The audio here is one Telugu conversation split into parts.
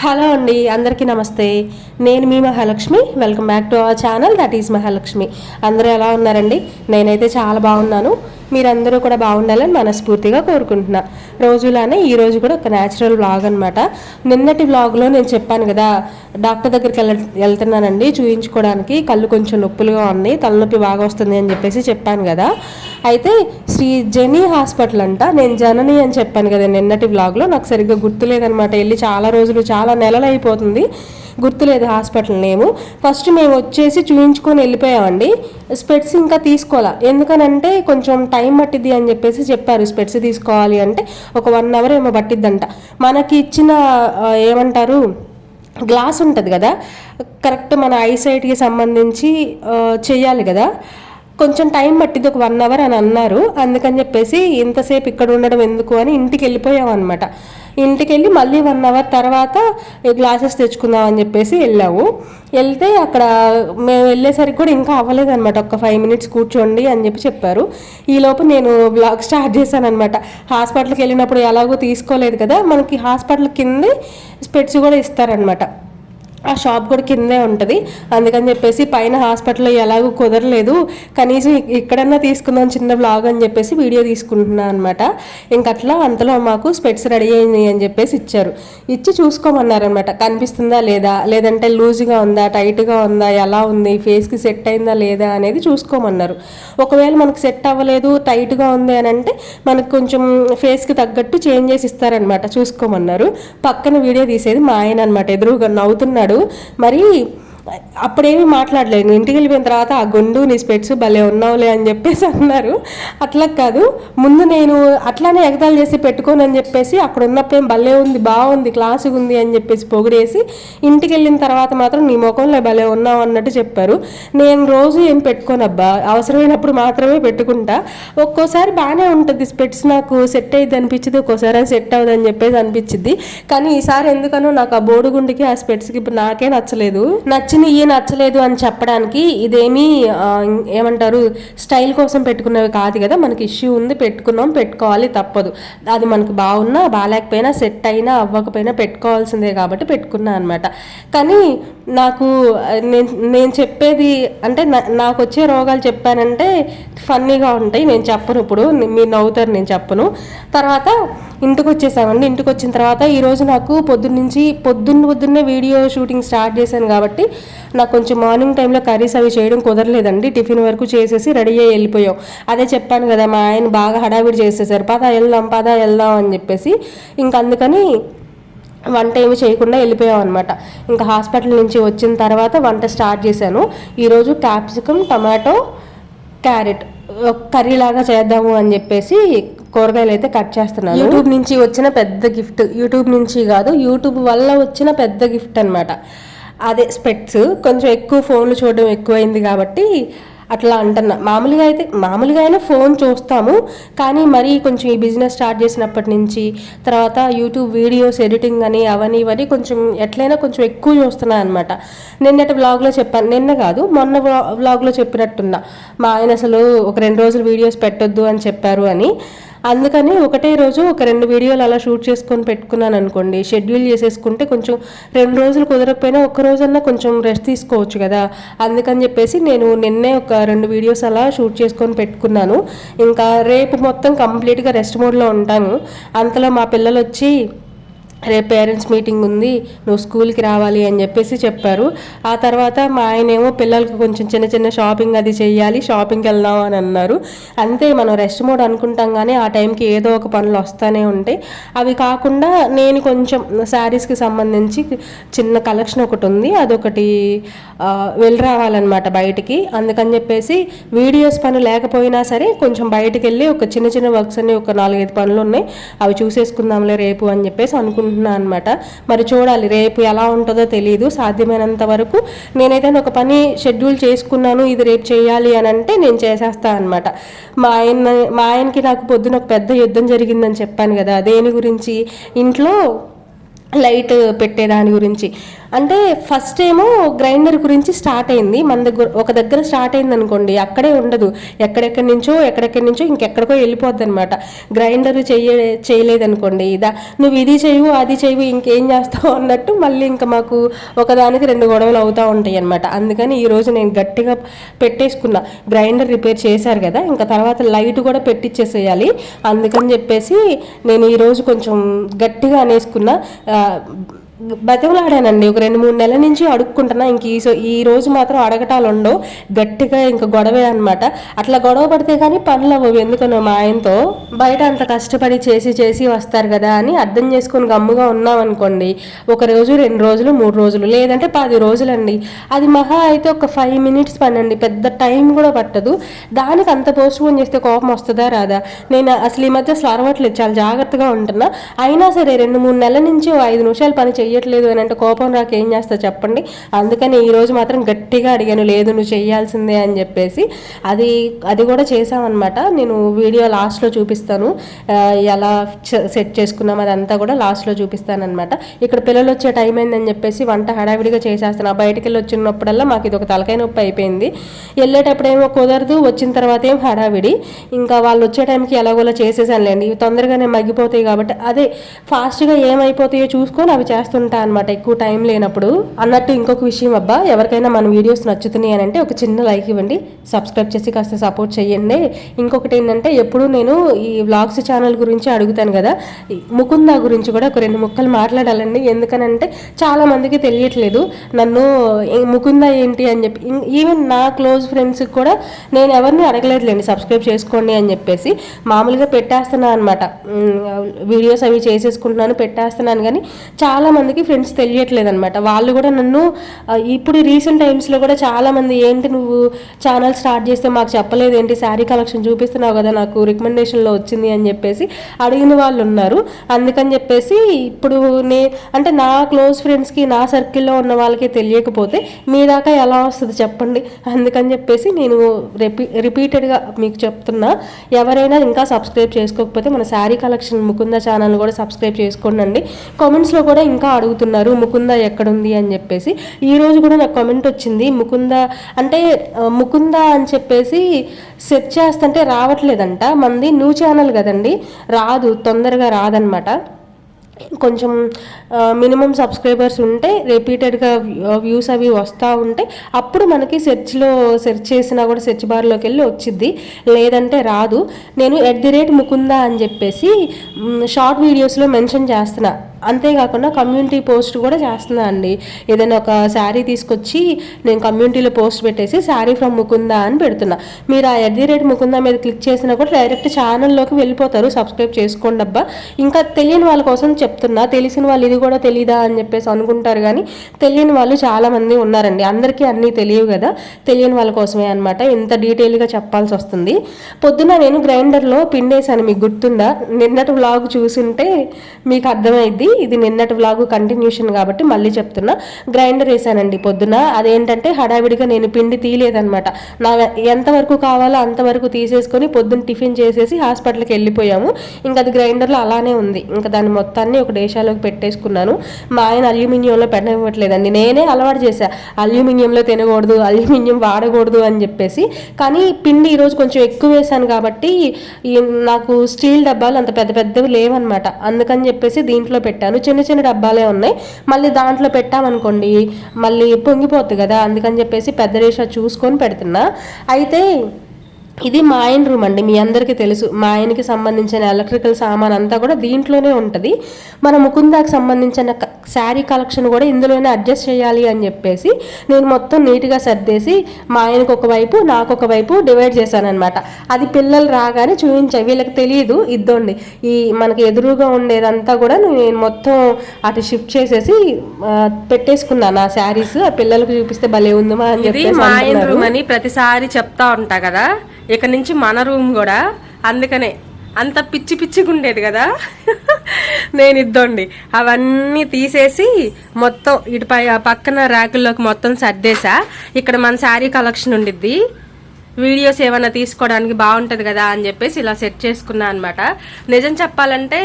హలో అండి అందరికీ నమస్తే. నేను మీ Mahalakshmi. Welcome back to our channel that is Mahalakshmi. అందరూ ఎలా ఉన్నారండి? నేనైతే చాలా బాగున్నాను. మీరందరూ కూడా బాగుండాలని మనస్ఫూర్తిగా కోరుకుంటున్నా. రోజులానే ఈ రోజు కూడా ఒక న్యాచురల్ వ్లాగ్ అనమాట నిన్నటి వ్లాగ్లో నేను చెప్పాను కదా డాక్టర్ దగ్గరికి వెళ్ళ వెళ్తున్నానండి చూయించుకోవడానికి. కళ్ళు కొంచెం నొప్పులుగా ఉన్నాయి తలనొప్పి బాగా వస్తుంది అని చెప్పేసి చెప్పాను కదా. అయితే శ్రీ జెనీ హాస్పిటల్ అంట. నేను జనని అని చెప్పాను కదా నిన్నటి వ్లాగ్లో నాకు సరిగ్గా గుర్తులేదనమాట వెళ్ళి చాలా రోజులు చాలా నెలలు అయిపోతుంది. గుర్తులేదు హాస్పిటల్ నేము. ఫస్ట్ మేము వచ్చేసి చూయించుకొని వెళ్ళిపోయామండి. స్పెట్స్ ఇంకా తీసుకోవాలా? ఎందుకనంటే కొంచెం టైం పట్టిద్ది అని చెప్పేసి చెప్పారు. స్పెట్స్ తీసుకోవాలి అంటే ఒక వన్ అవర్ ఏమో పట్టిద్దంట. మనకి ఇచ్చిన ఏమంటారు గ్లాస్ ఉంటుంది కదా? కరెక్ట్ మన ఐసైట్కి సంబంధించి చేయాలి చెయ్యాలి కదా? కొంచెం టైం పట్టింది ఒక వన్ అవర్ అని అన్నారు. అందుకని చెప్పేసి ఇంతసేపు ఇక్కడ ఉండడం ఎందుకు అని ఇంటికి వెళ్ళిపోయాం అనమాట ఇంటికి వెళ్ళి మళ్ళీ వన్ అవర్ తర్వాత గ్లాసెస్ తెచ్చుకుందాం అని చెప్పేసి వెళ్ళాము. వెళ్తే అక్కడ మేము వెళ్ళేసరికి కూడా ఇంకా అవ్వలేదనమాట ఒక ఫైవ్ మినిట్స్ కూర్చోండి అని చెప్పి చెప్పారు. ఈ లోపు నేను బ్లాగ్ స్టార్ట్ చేశాను అనమాట హాస్పిటల్కి వెళ్ళినప్పుడు ఎలాగో తీసుకోలేదు కదా మనకి హాస్పిటల్ కింద స్పెట్స్ కూడా ఇస్తారనమాట ఆ షాప్ కూడా కిందే ఉంటుంది. అందుకని చెప్పేసి పైన హాస్పిటల్లో ఎలాగో కుదరలేదు. కనీసం ఇక్కడన్నా తీసుకుందాం చిన్న బ్లాగ్ అని చెప్పేసి వీడియో తీసుకుంటున్నాను అనమాట ఇంక అట్లా అంతలో మాకు స్పెట్స్ రెడీ అయినాయి అని చెప్పేసి ఇచ్చారు. ఇచ్చి చూసుకోమన్నారనమాట కనిపిస్తుందా లేదా? లేదంటే లూజ్గా ఉందా? టైట్గా ఉందా? ఎలా ఉంది? ఫేస్కి సెట్ అయిందా లేదా అనేది చూసుకోమన్నారు. ఒకవేళ మనకు సెట్ అవ్వలేదు టైట్గా ఉంది అని అంటే మనకు కొంచెం ఫేస్కి తగ్గట్టు చేంజ్ చేసి ఇస్తారనమాట చూసుకోమన్నారు. పక్కన వీడియో తీసేది మా ఆయన అనమాట ఎదురుగా నవ్వుతున్నాడు. మరి అప్పుడేమీ మాట్లాడలేదు. ఇంటికి వెళ్ళిపోయిన తర్వాత ఆ గొండు నీ స్పెట్స్ భలే ఉన్నావులే అని చెప్పేసి అన్నారు. అట్లా కాదు. ముందు నేను అట్లానే ఎగతాలు చేసి పెట్టుకోను అని చెప్పేసి అక్కడ ఉన్నప్పుడు ఏం భలే ఉంది బాగుంది క్లాసుగా ఉంది అని చెప్పేసి పొగిడేసి ఇంటికి వెళ్ళిన తర్వాత మాత్రం నీ ముఖంలో భలే ఉన్నావు అన్నట్టు చెప్పారు. నేను రోజు ఏం పెట్టుకోనబ్బా అవసరమైనప్పుడు మాత్రమే పెట్టుకుంటా. ఒక్కోసారి బాగానే ఉంటుంది స్పెట్స్ నాకు సెట్ అయ్యిద్ది అనిపించింది ఒక్కోసారి సెట్ అవ్వదు అని చెప్పేసి అనిపించింది కానీ ఈసారి ఎందుకనో నాకు ఆ బోడుగుండికి ఆ స్పెట్స్కి ఇప్పుడు నాకే నచ్చలేదు. నచ్చినవి నచ్చలేదు అని చెప్పడానికి ఇదేమీ ఏమంటారు స్టైల్ కోసం పెట్టుకున్నవి కాదు కదా. మనకి ఇష్యూ ఉంది పెట్టుకున్నాం పెట్టుకోవాలి తప్పదు. అది మనకి బాగున్నా బాగాలేకపోయినా సెట్ అయినా అవ్వకపోయినా పెట్టుకోవాల్సిందే కాబట్టి పెట్టుకున్నా అనమాట కానీ నాకు నేను నేను చెప్పేది అంటే నా- నాకు వచ్చే రోగాలు చెప్పానంటే ఫన్నీగా ఉంటాయి నేను చెప్పను ఇప్పుడు మీరు నవ్వుతారు నేను చెప్పను. తర్వాత ఇంటికి వచ్చేసామండి ఇంటికి వచ్చిన తర్వాత ఈరోజు నాకు పొద్దున్న నుంచి పొద్దున్న పొద్దున్నే వీడియో షూటింగ్ స్టార్ట్ చేశాను కాబట్టి నాకు కొంచెం మార్నింగ్ టైంలో కర్రీస్ అవి చేయడం కుదరలేదండి. టిఫిన్ వరకు చేసేసి రెడీ అయ్యి వెళ్ళిపోయాం. అదే చెప్పాను కదా మా ఆయన బాగా హడావిడి చేసేసారు. పద వెళ్దాం పద వెళ్దాం అని చెప్పేసి ఇంక అందుకని వంట ఏమి చేయకుండా వెళ్ళిపోయాం అనమాట ఇంకా హాస్పిటల్ నుంచి వచ్చిన తర్వాత వంట స్టార్ట్ చేశాను. ఈరోజు క్యాప్సికమ్ టమాటో క్యారెట్ కర్రీ లాగా చేద్దాము అని చెప్పేసి కూరగాయలు అయితే కట్ చేస్తున్నాను. యూట్యూబ్ నుంచి వచ్చిన పెద్ద గిఫ్ట్. యూట్యూబ్ నుంచి కాదు యూట్యూబ్ వల్ల వచ్చిన పెద్ద గిఫ్ట్ అనమాట అదే స్పెట్స్. కొంచెం ఎక్కువ ఫోన్లు చూడడం ఎక్కువైంది కాబట్టి అట్లా అంటున్నా. మామూలుగా అయితే మామూలుగా అయినా ఫోన్ చూస్తాము. కానీ మరీ కొంచెం ఈ బిజినెస్ స్టార్ట్ చేసినప్పటి నుంచి తర్వాత యూట్యూబ్ వీడియోస్ ఎడిటింగ్ అని అవని ఇవని కొంచెం ఎట్లయినా కొంచెం ఎక్కువ చూస్తున్నాను అనమాట నిన్నటి వ్లాగ్లో చెప్పాను నిన్న కాదు మొన్న వ్లాగ్లో చెప్పినట్టున్నా. మా ఆయన అసలు ఒక రెండు రోజులు వీడియోస్ పెట్టొద్దు అని చెప్పారు అని. అందుకని ఒకటే రోజు ఒక రెండు వీడియోలు అలా షూట్ చేసుకొని పెట్టుకున్నాను అనుకోండి. షెడ్యూల్ చేసేసుకుంటే కొంచెం రెండు రోజులు కుదరకపోయినా ఒక రోజన్నా కొంచెం రెస్ట్ తీసుకోవచ్చు కదా. అందుకని చెప్పేసి నేను నిన్నే ఒక రెండు వీడియోస్ అలా షూట్ చేసుకొని పెట్టుకున్నాను. ఇంకా రేపు మొత్తం కంప్లీట్గా రెస్ట్ మోడ్లో ఉంటాను. అంతలో మా పిల్లలు వచ్చి రేపు పేరెంట్స్ మీటింగ్ ఉంది నువ్వు స్కూల్కి రావాలి అని చెప్పేసి చెప్పారు. ఆ తర్వాత మా ఆయనేమో పిల్లలకు కొంచెం చిన్న చిన్న షాపింగ్ అది చేయాలి షాపింగ్కి వెళ్దాం అని అన్నారు. అంతే మనం రెస్ట్ మోడ్ అనుకుంటాం కానీ ఆ టైంకి ఏదో ఒక పనులు వస్తూనే ఉంటాయి. అవి కాకుండా నేను కొంచెం శారీస్కి సంబంధించి చిన్న కలెక్షన్ ఒకటి ఉంది అదొకటి వెళ్ళి రావాలన్నమాట బయటికి. అందుకని చెప్పేసి వీడియోస్ పని లేకపోయినా సరే కొంచెం బయటికి వెళ్ళి ఒక చిన్న చిన్న వర్క్స్ అన్ని ఒక నాలుగైదు పనులు ఉన్నాయి అవి చూసేసుకుందాంలే రేపు అని చెప్పేసి అనుకుంటున్నాను. అనమాట మరి చూడాలి రేపు ఎలా ఉంటుందో తెలియదు సాధ్యమైనంత వరకు నేనైతే ఒక పని షెడ్యూల్ చేసుకున్నాను ఇది రేపు చేయాలి అని అంటే నేను చేసేస్తాను అనమాట మా ఆయన మా ఆయనకి నాకు పొద్దున ఒక పెద్ద యుద్ధం జరిగిందని చెప్పాను కదా దేని గురించి? ఇంట్లో లైట్ పెట్టేదాని గురించి. అంటే ఫస్ట్ ఏమో గ్రైండర్ గురించి స్టార్ట్ అయింది. మన దగ్గర ఒక దగ్గర స్టార్ట్ అయింది అనుకోండి అక్కడే ఉండదు. ఎక్కడెక్కడి నుంచో ఎక్కడెక్కడి నుంచో ఇంకెక్కడికో వెళ్ళిపోద్ది అనమాట గ్రైండర్ చెయ్య చేయలేదనుకోండి ఇదా నువ్వు ఇది చేయవు అది చేయవు ఇంకేం చేస్తావు అన్నట్టు మళ్ళీ ఇంకా మాకు ఒకదానికి రెండు గొడవలు అవుతూ ఉంటాయి అనమాట అందుకని ఈరోజు నేను గట్టిగా పెట్టేసుకున్నా. గ్రైండర్ రిపేర్ చేశారు కదా ఇంకా తర్వాత లైట్ కూడా పెట్టించేసేయాలి అందుకని చెప్పేసి నేను ఈరోజు కొంచెం గట్టిగా అనేసుకున్నా. ఆ, ఒక రెండు మూడు నెలల నుంచి అడుక్కుంటున్నా. ఇంక ఈ సో- ఈ రోజు మాత్రం అడగటాలు ఉండవు గట్టిగా ఇంకా గొడవే అనమాట అట్లా గొడవ పడితే కానీ పనులు అవ్వవు. ఎందుకనో మా ఆయనతో బయట అంత కష్టపడి చేసి చేసి వస్తారు కదా అని అర్థం చేసుకొని గమ్ముగా ఉన్నామనుకోండి ఒక రోజు రెండు రోజులు మూడు రోజులు లేదంటే పది రోజులండి. అది మహా అయితే ఒక ఫైవ్ మినిట్స్ పని అండి పెద్ద టైం కూడా పట్టదు. దానికి అంత పోస్ట్ పోన్ చేస్తే కోపం వస్తుందా రాదా? నేను అసలు ఈ మధ్య అసలు అరవట్లేదు చాలా జాగ్రత్తగా ఉంటున్నా. అయినా సరే రెండు మూడు నెలల నుంచి ఓ ఐదు నిమిషాలు పని చెయ్యట్లేదు అని అంటే కోపం రాక ఏం చేస్తా చెప్పండి. అందుకని ఈరోజు మాత్రం గట్టిగా అడిగాను లేదు నువ్వు చేయాల్సిందే అని చెప్పేసి. అది అది కూడా చేసామన్నమాట నేను వీడియో లాస్ట్లో చూపిస్తాను. ఎలా సెట్ చేసుకున్నాం అదంతా కూడా లాస్ట్లో చూపిస్తాను అనమాట ఇక్కడ పిల్లలు వచ్చే టైం అయిందని చెప్పేసి వంట హడావిడిగా చేసేస్తాను ఆ బయటికి వెళ్ళి వచ్చినప్పుడల్లా మాకు ఇది ఒక తలకాయ నొప్పి అయిపోయింది. వెళ్ళేటప్పుడేమో కుదరదు వచ్చిన తర్వాత ఏం హడావిడి. ఇంకా వాళ్ళు వచ్చే టైంకి ఎలాగోలా చేసేసానులేండి. ఇవి తొందరగానే మగ్గిపోతాయి కాబట్టి అదే ఫాస్ట్గా ఏమైపోతాయో చూసుకొని అవి చేస్తుంటా అనమాట ఎక్కువ టైం లేనప్పుడు. అన్నట్టు ఇంకొక విషయం అబ్బా ఎవరికైనా మన వీడియోస్ నచ్చుతున్నాయి అని అంటే ఒక చిన్న లైక్ ఇవ్వండి సబ్స్క్రైబ్ చేసి కాస్త సపోర్ట్ చేయండి. ఇంకొకటి ఏంటంటే ఎప్పుడు నేను ఈ వ్లాగ్స్ ఛానల్ గురించి అడుగుతాను కదా ముకుంద గురించి కూడా ఒక రెండు ముక్కలు మాట్లాడాలండి. ఎందుకనంటే చాలా మందికి తెలియట్లేదు నన్ను ముకుంద ఏంటి అని చెప్పి ఈవెన్ నా క్లోజ్ ఫ్రెండ్స్కి కూడా నేను ఎవరిని అడగలేదులేండి సబ్స్క్రైబ్ చేసుకోండి అని చెప్పేసి. మామూలుగా పెట్టేస్తున్నాను అనమాట వీడియోస్ అవి చేసేసుకుంటున్నాను పెట్టేస్తున్నాను. కానీ చాలా మందికి ఫ్రెండ్స్ తెలియట్లేదు అనమాట వాళ్ళు కూడా నన్ను ఇప్పుడు రీసెంట్ టైమ్స్లో కూడా చాలా మంది ఏంటి నువ్వు ఛానల్ స్టార్ట్ చేస్తే మాకు చెప్పలేదు ఏంటి శారీ కలెక్షన్ చూపిస్తున్నావు కదా నాకు రికమెండేషన్లో వచ్చింది అని చెప్పేసి అడిగిన వాళ్ళు ఉన్నారు. అందుకని చెప్పేసి ఇప్పుడు నే అంటే నా క్లోజ్ ఫ్రెండ్స్కి నా సర్కిల్లో ఉన్న వాళ్ళకి తెలియకపోతే మీ దాకా ఎలా వస్తుంది చెప్పండి? అందుకని చెప్పేసి నేను రిపీ రిపీటెడ్గా మీకు చెప్తున్నా. ఎవరైనా ఇంకా సబ్స్క్రైబ్ చేసుకోకపోతే మన శారీ కలెక్షన్ ముకుంద ఛానల్ కూడా సబ్స్క్రైబ్ చేసుకోండి కామెంట్స్లో కూడా ఇంకా అడుగుతున్నారు ముకుంద ఎక్కడుంది అని చెప్పేసి. ఈ రోజు కూడా నాకు కామెంట్ వచ్చింది ముకుంద అంటే ముకుంద అని చెప్పేసి సెర్చ్ చేస్తుంటే రావట్లేదంట. మంది న్యూ ఛానల్ కదండి రాదు తొందరగా రాదనమాట. కొంచెం మినిమం సబ్స్క్రైబర్స్ ఉంటే రిపీటెడ్గా వ్యూస్ అవి వస్తూ ఉంటే అప్పుడు మనకి సెర్చ్లో సెర్చ్ చేసినా కూడా సెర్చ్ బార్లోకి వెళ్ళి వచ్చిద్ది. లేదంటే రాదు. నేను ఎట్ ది రేట్ ముకుందా అని చెప్పేసి షార్ట్ వీడియోస్లో మెన్షన్ చేస్తున్నా. అంతేకాకుండా కమ్యూనిటీ పోస్ట్ కూడా చేస్తున్నా అండి. ఏదైనా ఒక శారీ తీసుకొచ్చి నేను కమ్యూనిటీలో పోస్ట్ పెట్టేసి శారీ ఫ్రమ్ ముకుందా అని పెడుతున్నా. మీరు ఆ ఎట్ ది రేట్ ముకుందా మీద క్లిక్ చేసినా కూడా డైరెక్ట్ ఛానల్లోకి వెళ్ళిపోతారు. సబ్స్క్రైబ్ చేసుకోండి అబ్బా ఇంకా తెలియని వాళ్ళ కోసం చెప్తున్నా. తెలిసిన వాళ్ళు ఇది కూడా తెలీదా అని చెప్పేసి అనుకుంటారు కానీ తెలియని వాళ్ళు చాలామంది ఉన్నారండి. అందరికీ అన్నీ తెలియవు కదా. తెలియని వాళ్ళ కోసమే అనమాట ఇంత డీటెయిల్గా చెప్పాల్సి వస్తుంది. పొద్దున నేను గ్రైండర్లో పిండేశాను. మీకు గుర్తుందా? నిన్నటి వ్లాగ్ చూసుంటే మీకు అర్థమైద్ది. ఇది నిన్నటి వ్లాగ్ కంటిన్యూషన్ కాబట్టి మళ్ళీ చెప్తున్నా. గ్రైండర్ వేసానండి పొద్దున. అదేంటంటే హడావిడిగా నేను పిండి తీయలేదనమాట నా ఎంతవరకు కావాలో అంతవరకు తీసేసుకొని పొద్దున్న టిఫిన్ చేసేసి హాస్పిటల్కి వెళ్ళిపోయాము. ఇంకా అది గ్రైండర్లో అలానే ఉంది. ఇంకా దాన్ని మొత్తాన్ని ఒక డేషాలోకి పెట్టేసుకున్నాను. మా ఆయన అల్యూమినియంలో పెట్టనివ్వట్లేదండి. నేనే అలవాటు చేశా. అల్యూమినియంలో తినకూడదు అల్యూమినియం వాడకూడదు అని చెప్పేసి. కానీ పిండి ఈరోజు కొంచెం ఎక్కువ వేసాను కాబట్టి నాకు స్టీల్ డబ్బాలు అంత పెద్ద పెద్దవి లేవన్నమాట. అందుకని చెప్పేసి దీంట్లో పెట్టాను. చిన్న చిన్న డబ్బాలే ఉన్నాయి. మళ్ళీ దాంట్లో పెట్టామనుకోండి మళ్ళీ పొంగిపోతుంది కదా. అందుకని చెప్పేసి పెద్ద రేషా చూసుకొని పెడుతున్నా. అయితే ఇది మా ఆయన రూమ్ అండి మీ అందరికీ తెలుసు. మా ఆయనకి సంబంధించిన ఎలక్ట్రికల్ సామాన్ అంతా కూడా దీంట్లోనే ఉంటుంది. మన ముకుందాకి సంబంధించిన శారీ కలెక్షన్ కూడా ఇందులోనే అడ్జస్ట్ చేయాలి అని చెప్పేసి నేను మొత్తం నీట్గా సర్దేసి మా ఆయనకు ఒకవైపు నాకు ఒకవైపు డివైడ్ చేశాను అనమాట అది పిల్లలు రాగానే చూపించా వీళ్ళకి తెలియదు ఇద్దోండి. ఈ మనకి ఎదురుగా ఉండేదంతా కూడా నేను మొత్తం అటు షిఫ్ట్ చేసేసి పెట్టేసుకున్నాను. ఆ శారీస్ ఆ పిల్లలకు చూపిస్తే భలే ఉందమా అని ఇది చెప్పేసి మా ఆయన. రూమ్ అని ప్రతిసారి చెప్తా ఉంటా కదా. ఇక నుంచి మన రూమ్ కూడా అందుకనే అంత పిచ్చి పిచ్చిగా ఉండేది కదా. నేను ఇద్దండి. అవన్నీ తీసేసి మొత్తం ఇటుపై పక్కన ర్యాకుల్లోకి మొత్తం సర్దేశా. ఇక్కడ మన శారీ కలెక్షన్ ఉండిద్ది. వీడియోస్ ఏమైనా తీసుకోవడానికి బాగుంటుంది కదా అని చెప్పేసి ఇలా సెట్ చేసుకున్నా అనమాట నిజం చెప్పాలంటే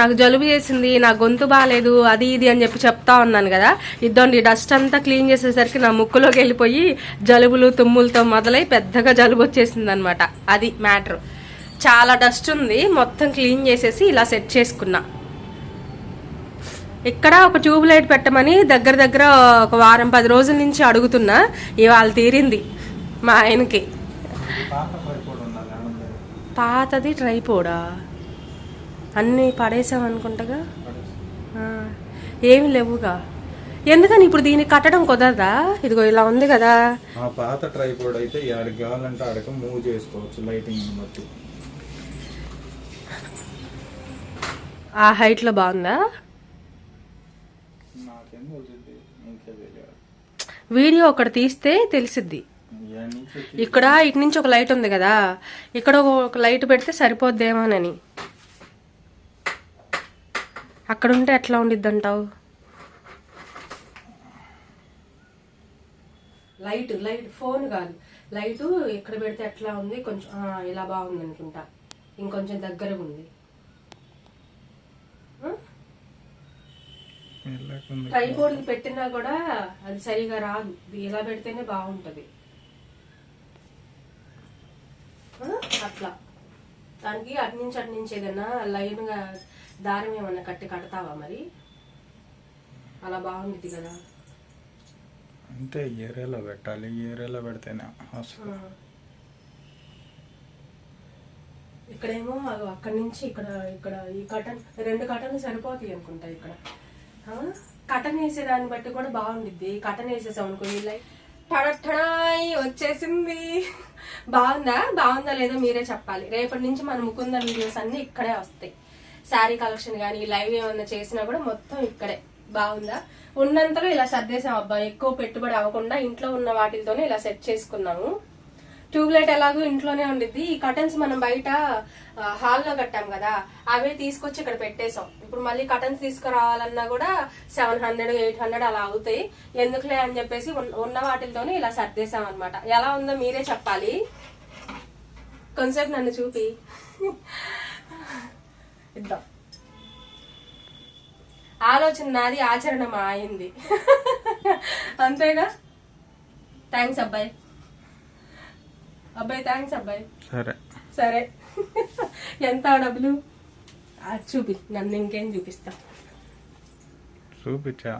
నాకు జలుబు చేసింది నా గొంతు బాగాలేదు అది ఇది అని చెప్పి చెప్తా ఉన్నాను కదా. ఇద్దండి డస్ట్ అంతా క్లీన్ చేసేసరికి నా ముక్కులోకి వెళ్ళిపోయి జలుబులు తుమ్ములతో మొదలై పెద్దగా జలుబు వచ్చేసింది అనమాట అది మ్యాటర్. చాలా డస్ట్ ఉంది మొత్తం క్లీన్ చేసేసి ఇలా సెట్ చేసుకున్నా. ఇక్కడ ఒక ట్యూబ్ లైట్ పెట్టమని దగ్గర దగ్గర ఒక వారం పది రోజుల నుంచి అడుగుతున్నా. ఇవాళ తీరింది మా ఆయనకి. పాతది ట్రైపోడా అన్నీ పడేసాం అనుకుంటగా ఏమి లేవుగా. ఎందుకని ఇప్పుడు దీన్ని కట్టడం కుదరదా? ఇదిగో ఇలా ఉంది కదా. ఆ పాత ట్రైపోడ్ అయితే ఆడికి కావాలంటే ఆడికి మూవ్ చేసుకోవచ్చు లైటింగ్ బట్టి. ఆ బాగుందా? తెలిసింది నీకే తెలియాలి. వీడియో ఒకటి తీస్తే తెలిసిద్ది. ఇక్కడ ఇటు నుంచి ఒక లైట్ ఉంది కదా. ఇక్కడ ఒక- లైట్ పెడితే సరిపోద్దేమోనని. అక్కడ ఉంటే ఎట్లా ఉండిద్ది అంటావు లైట్ లైట్ ఫోన్ కాదు. లైట్ ఇక్కడ పెడితే ఎట్లా ఉంది? కొంచెం ఇలా బాగుంది అనుకుంటా ఇంకొంచెం దగ్గరగా ఉంది. వెళ్ళకుంది ట్రైపోర్డ్ పెట్టినా కూడా అది సరిగా రాదు. ఇలా పెడితేనే బాగుంటది ఆ, అట్లా దానికి అటు నుంచి అటు నుంచి ఏదైనా లైన్గా దారం ఏమన్నా కట్టి కడతావా మరి? అలా బాగుంది కదా. అంటే ఈ ఏరియాలో పెట్టాలి ఏరియాలో పెడితేనే ఇక్కడేమో అక్కడి నుంచి ఇక్కడ ఇక్కడ ఈ కటన్ రెండు కటన్లు సరిపోతాయి అనుకుంటా ఇక్కడ? కటన్ వేసేదాన్ని బట్టి కూడా బాగుండిద్ది. కటన్ వేసేసాం అనుకో ఈ లైట్ టడటడాయ్ వచ్చేసింది. బాగుందా? బాగుందా లేదో మీరే చెప్పాలి. రేపటి నుంచి మన ముకుంద వీడియోస్ అన్ని ఇక్కడే వస్తాయి. శారీ కలెక్షన్ కానీ లైవ్ ఏమన్నా చేసినా కూడా మొత్తం ఇక్కడే. బాగుందా? ఉన్నంతలో ఇలా సర్దేశాం అబ్బా. ఎక్కువ పెట్టుబడి అవ్వకుండా ఇంట్లో ఉన్న వాటితోనే ఇలా సెట్ చేసుకున్నాము. ట్యూబ్ లైట్ ఎలాగో ఇంట్లోనే ఉండిద్ది. ఈ కటన్స్ మనం బయట హాల్లో కట్టాం కదా అవే తీసుకొచ్చి ఇక్కడ పెట్టేసాం ఇప్పుడు మళ్ళీ కటన్స్ తీసుకురావాలన్నా కూడా సెవెన్ హండ్రెడ్ ఎయిట్ హండ్రెడ్ అలా అవుతాయి. ఎందుకులే అని చెప్పేసి ఉన్న- ఉన్న వాటితోనే ఇలా సర్దేశాం అనమాట ఎలా ఉందో మీరే చెప్పాలి. కొంచెంసేపు నన్ను చూపి. ఇద్దాం. ఆలోచన నాది ఆచరణ మా అయింది అంతేగా? థ్యాంక్స్ అబ్బాయి. అబ్బాయి థ్యాంక్స్ అబ్బాయి. సరే. సరే. ఎంత డబ్బులు? చూపి. నన్ను ఇంకేం చూపిస్తా చూపించా.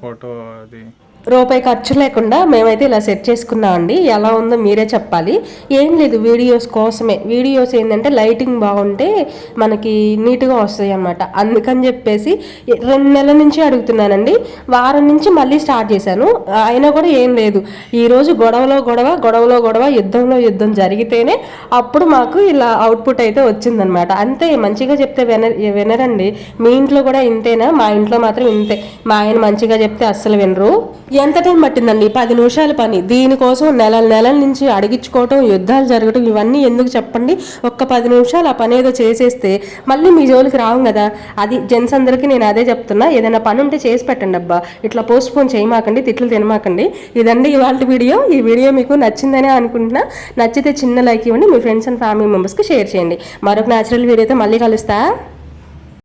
ఫోటో అది. రూపాయి ఖర్చు లేకుండా మేమైతే ఇలా సెట్ చేసుకున్నాం అండి. ఎలా ఉందో మీరే చెప్పాలి. ఏం లేదు వీడియోస్ కోసమే. వీడియోస్ ఏంటంటే లైటింగ్ బాగుంటే మనకి నీట్గా వస్తాయి అన్నమాట. అందుకని చెప్పేసి రెండు నెలల నుంచి అడుగుతున్నానండి. వారం నుంచి మళ్ళీ స్టార్ట్ చేశాను. అయినా కూడా ఏం లేదు. ఈరోజు గొడవలో గొడవ గొడవలో గొడవ యుద్ధంలో యుద్ధం జరిగితేనే అప్పుడు మాకు ఇలా అవుట్పుట్ అయితే వచ్చిందనమాట అంతే మంచిగా చెప్తే విన వినరండి. మీ ఇంట్లో కూడా ఇంతేనా? మా ఇంట్లో మాత్రం ఇంతే. మా ఆయన మంచిగా చెప్తే అస్సలు వినరు. ఎంత టైం పట్టిందండి? పది నిమిషాల పని. దీనికోసం నెలల నెలల నుంచి అడిగించుకోవటం యుద్ధాలు జరగటం ఇవన్నీ ఎందుకు చెప్పండి? ఒక్క పది నిమిషాలు ఆ పని ఏదో చేసేస్తే మళ్ళీ మీ జోలికి రావు కదా. అది జెంట్స్ అందరికీ నేను అదే చెప్తున్నా. ఏదైనా పని ఉంటే చేసి పెట్టండి అబ్బా. ఇట్లా పోస్ట్ పోన్ చేయమాకండి తిట్లు తినమాకండి. ఇదండి ఇవాళ వీడియో. ఈ వీడియో మీకు నచ్చిందనే అనుకుంటున్నా. నచ్చితే చిన్న లైక్ ఇవ్వండి. మీ ఫ్రెండ్స్ అండ్ ఫ్యామిలీ మెంబర్స్కి షేర్ చేయండి. మరొక న్యాచురల్ వీడియోతో మళ్ళీ కలుస్తా.